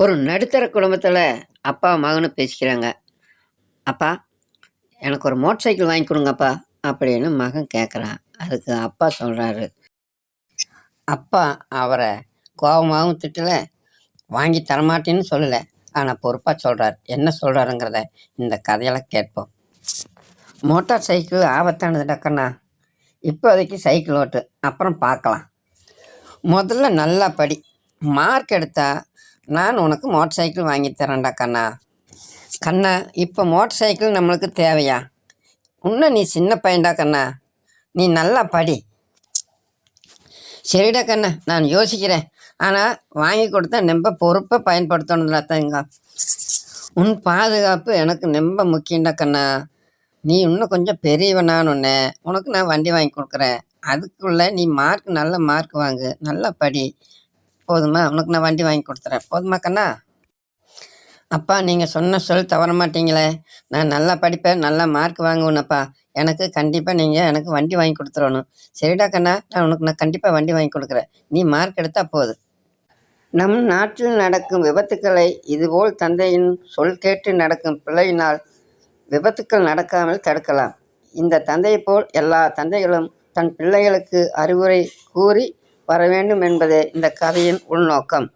ஒரு நடுத்தர குடும்பத்தில் அப்பா மகனும் பேசிக்கிறாங்க. அப்பா எனக்கு ஒரு மோட்டர் சைக்கிள் வாங்கி கொடுங்கப்பா அப்படின்னு மகன் கேட்குறான் அதுக்கு அப்பா சொல்கிறாரு அப்பா அவரை கோபமாகவும் திட்டல வாங்கி தரமாட்டேன்னு சொல்லலை. ஆனால் பொறுப்பாக சொல்கிறார் என்ன சொல்கிறாருங்கிறத இந்த கதையெல்லாம் கேட்போம். மோட்டார் சைக்கிள் ஆபத்தானது டக்கண்ணா. இப்போதைக்கு சைக்கிள் ஓட்டு. அப்புறம் பார்க்கலாம். முதல்ல நல்லா படி. மார்க் எடுத்தால் நான் உனக்கு மோட்டர் சைக்கிள் வாங்கி தரேன்டா கண்ணா. கண்ணா இப்போ மோட்டர் சைக்கிள் நம்மளுக்கு தேவையா? இன்னும் நீ சின்ன பையன்டா கண்ணா. நீ நல்லா படி. சரிடா கண்ணா நான் யோசிக்கிறேன். ஆனால் வாங்கி கொடுத்தா ரொம்ப பொறுப்பாக பயன்படுத்தணும்ல தங்க உன் பாதுகாப்பு எனக்கு ரொம்ப முக்கியம்டா கண்ணா. நீ இன்னும் கொஞ்சம் பெரியவனான்னு ஒன்று உனக்கு நான் வண்டி வாங்கி கொடுக்குறேன். அதுக்குள்ளே நீ மார்க் நல்ல மார்க் வாங்கு. நல்லா படி. போதுமா? உனக்கு நான் வண்டி வாங்கி கொடுத்துறேன். போதுமா கண்ணா? அப்பா நீங்கள் சொன்ன சொல் தவற மாட்டீங்களே. நான் நல்லா படிப்பேன் நல்லா மார்க் வாங்குவேனப்பா. எனக்கு கண்டிப்பாக நீங்கள் எனக்கு வண்டி வாங்கி கொடுத்துடணும் சரிடா கண்ணா நான் உனக்கு நான் கண்டிப்பாக வண்டி வாங்கி கொடுக்குறேன். நீ மார்க் எடுத்தால் போதும். நம் நாட்டில் நடக்கும் விபத்துக்களை இதுபோல் தந்தையின் சொல் கேட்டு நடக்கும் பிள்ளையினால் விபத்துக்கள் நடக்காமல் தடுக்கலாம். இந்த தந்தையைப் போல் எல்லா தந்தைகளும் தன் பிள்ளைகளுக்கு அறிவுரை கூறி வர வேண்டும் என்பதே இந்த கதையின் உள்நோக்கம்.